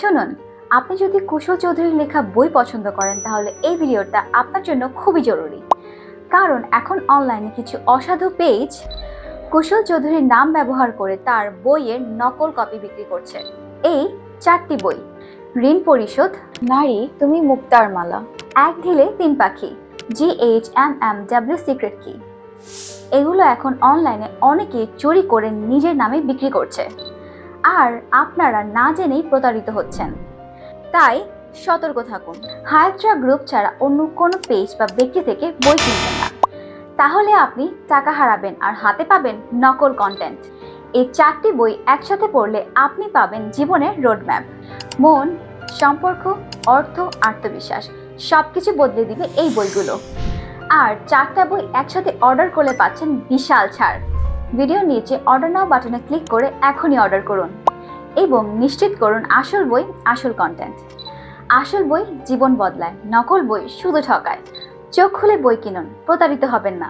শুনুন, আপনি যদি কুশল চৌধুরীর লেখা বই পছন্দ করেন, তাহলে এই ভিডিওটা আপনার জন্য খুবই জরুরি। কারণ এখন অনলাইনে কিছু অসাধু পেজ কুশল চৌধুরীর নাম ব্যবহার করে তার বইয়ের নকল কপি বিক্রি করছে। এই চারটি বই, ঋণ পরিশোধ, নারী, তুমি মুক্তার মালা, এক ঢিলে তিন পাখি G H M M W secret কি। এগুলো এখন অনলাইনে অনেকে চুরি করে নিজের নামে বিক্রি করছে। আর আপনারা না জেনেই প্রতারিত হচ্ছেন। তাই সতর্ক থাকুন। হায়াত্রা গ্রুপ ছাড়া অন্য কোনো পেজ বা ব্যক্তি থেকে বই কিনবেন না। তাহলে আপনি টাকা হারাবেন আর হাতে পাবেন নকল কন্টেন্ট এই চারটি বই একসাথে পড়লে আপনি পাবেন জীবনের রোডম্যাপ মন, সম্পর্ক, অর্থ, আত্মবিশ্বাস সব কিছু বদলে দিবে এই বইগুলো। আর চারটা বই একসাথে অর্ডার করলে পাচ্ছেন বিশাল ছাড়। ভিডিও নিচে অর্ডার নাও বাটনে ক্লিক করে এখনই অর্ডার করুন এবং নিশ্চিত করুন আসল বই, আসল কন্টেন্ট আসল বই জীবন বদলায়, নকল বই শুধু ঠকায়। চোখ খুলে বই কিনুন, প্রতারিত হবেন না।